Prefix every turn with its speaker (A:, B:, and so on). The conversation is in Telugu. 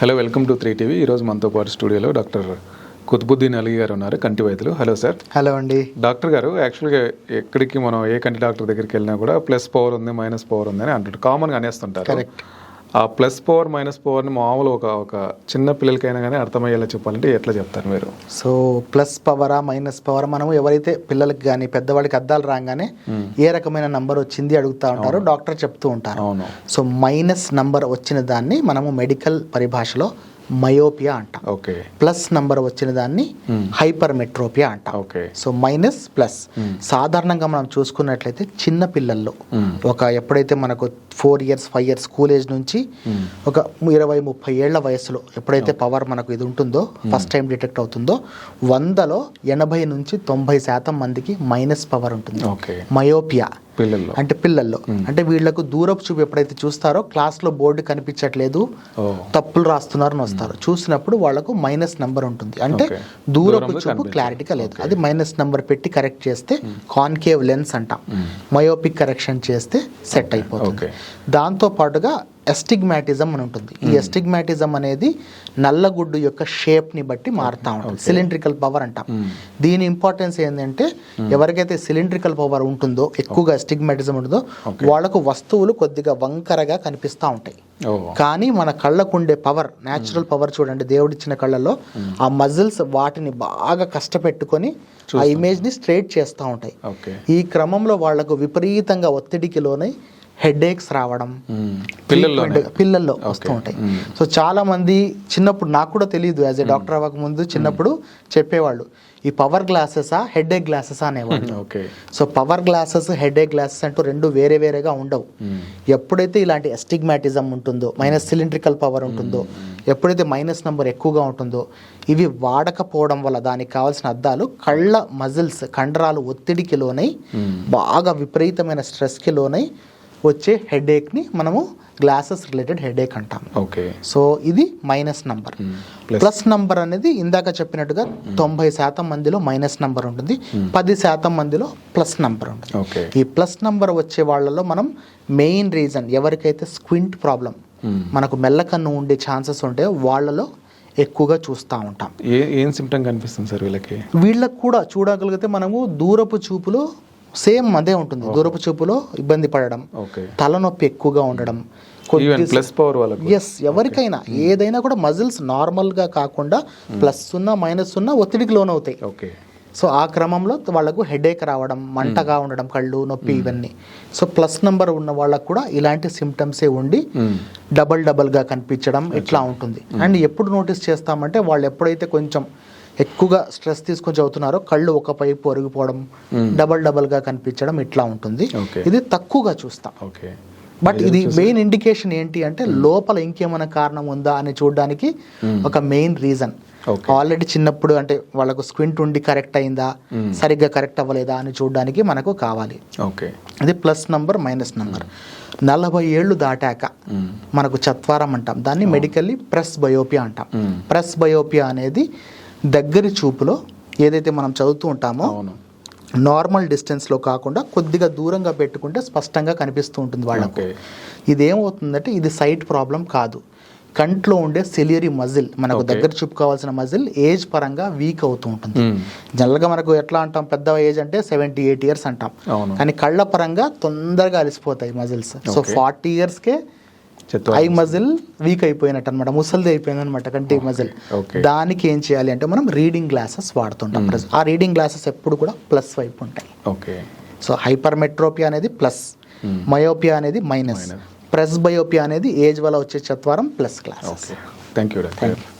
A: Hello welcome to three TV ఈరోజు మనతో పాటు స్టూడియోలో డాక్టర్ కుతుబుద్దీన్ అలీ గారు ఉన్నారు కంటి వైద్యులు. హలో సార్
B: హలో అండి.
A: డాక్టర్ గారు యాక్చువల్గా ఎక్కడికి మనం ఏ కంటి డాక్టర్ దగ్గరికి వెళ్ళినా కూడా ప్లస్ పవర్ ఉంది మైనస్ పవర్ ఉంది అని అంటారు కామన్గా అనేస్తుంటారు. ఆ ప్లస్ పవర్ మైనస్ పవర్ని మామూలు ఒక ఒక చిన్న పిల్లలకైనా కానీ అర్థమయ్యేలా చెప్పాలంటే ఎట్లా చెప్తారు మీరు?
B: సో ప్లస్ పవరా మైనస్ పవర్ మనము ఎవరైతే పిల్లలకి కానీ పెద్దవాడికి అద్దాలు రాగానే ఏ రకమైన నంబర్ వచ్చింది అడుగుతూ ఉంటారు డాక్టర్ చెప్తూ ఉంటారు. సో మైనస్ నంబర్ వచ్చిన దాన్ని మనము మెడికల్ పరిభాషలో మయోపియా అంటాం.
A: ఓకే.
B: ప్లస్ నంబర్ వచ్చిన దాన్ని హైపర్ మెట్రోపియా అంటాం.
A: ఓకే.
B: So minus plus. సాధారణంగా మనం చూసుకున్నట్లయితే చిన్న పిల్లల్లో ఒక ఎప్పుడైతే మనకు four years five years school age నుంచి ఒక ఇరవై ముప్పై ఏళ్ళ వయసులో ఎప్పుడైతే పవర్ మనకు ఇది ఉంటుందో ఫస్ట్ టైం డిటెక్ట్ అవుతుందో వందలో ఎనభై నుంచి తొంభై శాతం మందికి మైనస్ పవర్ ఉంటుంది. మయోపియా
A: పిల్లల్లో.
B: అంటే పిల్లల్లో. అంటే వీళ్ళకు దూరపు చూపు ఎప్పుడైతే చూస్తారో క్లాస్లో బోర్డు కనిపించట్లేదు. తప్పులు రాస్తున్నారని వస్తారు చూసినప్పుడు వాళ్ళకు మైనస్ నంబర్ ఉంటుంది. అంటే. దూరపు చూపు. క్లారిటీగా లేదు. అది మైనస్ నంబర్ పెట్టి కరెక్ట్ చేస్తే కాన్కేవ్ లెన్స్ అంటాం. మయోపిక్ కరెక్షన్ చేస్తే సెట్ అయిపోతుంది. దాంతో పాటుగా ఎస్టిగ్మాటిజం అని ఉంటుంది. ఈ ఎస్టిగ్మాటిజం అనేది నల్లగుడ్డు యొక్క షేప్ని బట్టి మారుతా ఉంటుంది. సిలిండ్రికల్ పవర్ అంటాం. దీని ఇంపార్టెన్స్ ఏంటంటే ఎవరికైతే సిలిండ్రికల్ పవర్ ఉంటుందో ఎక్కువగా ఎస్టిగ్మాటిజం ఉంటుందో వాళ్ళకు వస్తువులు కొద్దిగా వంకరగా కనిపిస్తూ ఉంటాయి. కానీ మన కళ్ళకు ఉండే పవర్ న్యాచురల్ పవర్ చూడండి దేవుడిచ్చిన కళ్ళలో ఆ మజిల్స్ వాటిని బాగా కష్టపెట్టుకొని ఆ ఇమేజ్ని స్ట్రైట్ చేస్తూ ఉంటాయి. ఈ క్రమంలో వాళ్ళకు విపరీతంగా ఒత్తిడికి లోనై హెడ్ ఏక్స్ రావడం
A: పిల్లల్లో
B: వస్తూ ఉంటాయి. సో చాలా మంది చిన్నప్పుడు నాకు కూడా తెలియదు యాజ్ ఎ డాక్టర్ అవ్వక ముందు చిన్నప్పుడు చెప్పేవాళ్ళు ఈ పవర్ గ్లాసెసా హెడ్ ఏక్ గ్లాసెసా? అనేవాళ్ళు.
A: Okay.
B: So power glasses headache glasses అంటూ రెండు వేరే వేరేగా ఉండవు. ఎప్పుడైతే ఇలాంటి ఎస్టిగ్మాటిజం ఉంటుందో మైనస్ సిలిండ్రికల్ పవర్ ఉంటుందో ఎప్పుడైతే మైనస్ నెంబర్ ఎక్కువగా ఉంటుందో ఇవి వాడకపోవడం వల్ల దానికి కావాల్సిన అద్దాలు కళ్ళ మజిల్స్ కండరాలు ఒత్తిడికి లోనై బాగా విపరీతమైన స్ట్రెస్కి లోనై వచ్చే హెడ్ ఏక్ని మనము గ్లాసెస్ రిలేటెడ్ హెడ్ ఏక్ అంటాం.
A: ఓకే.
B: సో ఇది మైనస్ నంబర్. ప్లస్ నంబర్ అనేది ఇందాక చెప్పినట్టుగా తొంభై శాతం మందిలో మైనస్ నంబర్ ఉంటుంది. పది శాతం మందిలో ప్లస్ నంబర్ ఉంటుంది.
A: ఓకే.
B: ఈ ప్లస్ నంబర్ వచ్చే వాళ్ళలో మనం మెయిన్ రీజన్ ఎవరికైతే స్క్వింట్ ప్రాబ్లం మనకు మెల్లకన్ను ఉండే ఛాన్సెస్ ఉంటాయో వాళ్ళలో ఎక్కువగా చూస్తూ ఉంటాం.
A: ఏ ఏం సిమ్టమ్ కనిపిస్తుంది సార్ వీళ్ళకి?
B: వీళ్ళకు కూడా చూడగలిగితే మనము దూరపు చూపులో సేమ్ అదే ఉంటుంది. దూరపు చూపులో ఇబ్బంది పడడం
A: ఓకే.
B: తలనొప్పి ఎక్కువగా ఉండడం
A: ప్లస్ పవర్ వాళ్ళకు.
B: ఎస్ ఎవరికైనా ఏదైనా కూడా మజిల్స్ నార్మల్గా కాకుండా ప్లస్ ఉన్నా మైనస్ ఉన్నా ఒత్తిడికి లోనవుతాయి.
A: ఓకే.
B: సో ఆ క్రమంలో వాళ్ళకు హెడేక్ రావడం మంటగా ఉండడం కళ్ళు నొప్పి ఇవన్నీ. సో ప్లస్ నెంబర్ ఉన్న వాళ్ళకు కూడా ఇలాంటి సిమ్టమ్సే ఉండి డబల్ డబల్గా కనిపించడం ఇట్లా ఉంటుంది. అండ్ ఎప్పుడు నోటీస్ చేస్తామంటే వాళ్ళు ఎప్పుడైతే కొంచెం ఎక్కువగా స్ట్రెస్ తీసుకొని చదువుతున్నారో కళ్ళు ఒక పైపు ఒరిగిపోవడం డబల్ డబల్గా కనిపించడం ఇట్లా ఉంటుంది. ఇది తక్కువగా చూస్తాం.
A: ఓకే.
B: బట్ ఇది మెయిన్ ఇండికేషన్ ఏంటి అంటే లోపల ఇంకేమైనా కారణం ఉందా అని చూడడానికి ఒక మెయిన్ రీజన్. ఆల్రెడీ చిన్నప్పుడు అంటే వాళ్ళకు స్క్వింట్ ఉండి కరెక్ట్ అయిందా సరిగ్గా కరెక్ట్ అవ్వలేదా అని చూడడానికి మనకు కావాలి.
A: ఓకే.
B: ఇది ప్లస్ నంబర్ మైనస్ నంబర్. నలభై ఏళ్ళు దాటాక మనకు చత్వారం అంటాం. దాన్ని మెడికల్లీ ప్రెస్ బయోపియా అంటాం. ప్రెస్ బయోపియా అనేది దగ్గరి చూపులో ఏదైతే మనం చదువుతూ ఉంటామో నార్మల్ డిస్టెన్స్లో కాకుండా కొద్దిగా దూరంగా పెట్టుకుంటే స్పష్టంగా కనిపిస్తూ ఉంటుంది వాళ్ళకు. ఇదేమవుతుందంటే ఇది సైట్ ప్రాబ్లం కాదు. కంట్లో ఉండే సెలియరీ మజిల్ మనకు దగ్గర చూపుకోవాల్సిన మజిల్ ఏజ్ పరంగా వీక్ అవుతూ ఉంటుంది. జనరల్గా మనకు ఎట్లా అంటాం? పెద్ద ఏజ్ అంటే సెవెంటీ ఎయిట్ ఇయర్స్ అంటాం. కానీ కళ్ళ పరంగా తొందరగా అలసిపోతాయి మజిల్స్ సో ఫార్టీ ఇయర్స్కే ఐ మజిల్ వీక్ అయిపోయినట్టు అనమాట ముసలిది అయిపోయింది అనమాట కంటి మజిల్ దానికి ఏం చేయాలి అంటే మనం రీడింగ్ గ్లాసెస్ వాడుతుంటాం. ఆ రీడింగ్ గ్లాసెస్ ఎప్పుడు కూడా ప్లస్ వైపు ఉంటాయి.
A: ఓకే
B: సో హైపర్ మెట్రోపియా అనేది ప్లస్ మయోపియా అనేది మైనస్ ప్రెస్ బయోపియా అనేది ఏజ్ వల్ల వచ్చే చత్వారం plus glass
A: thank you doctor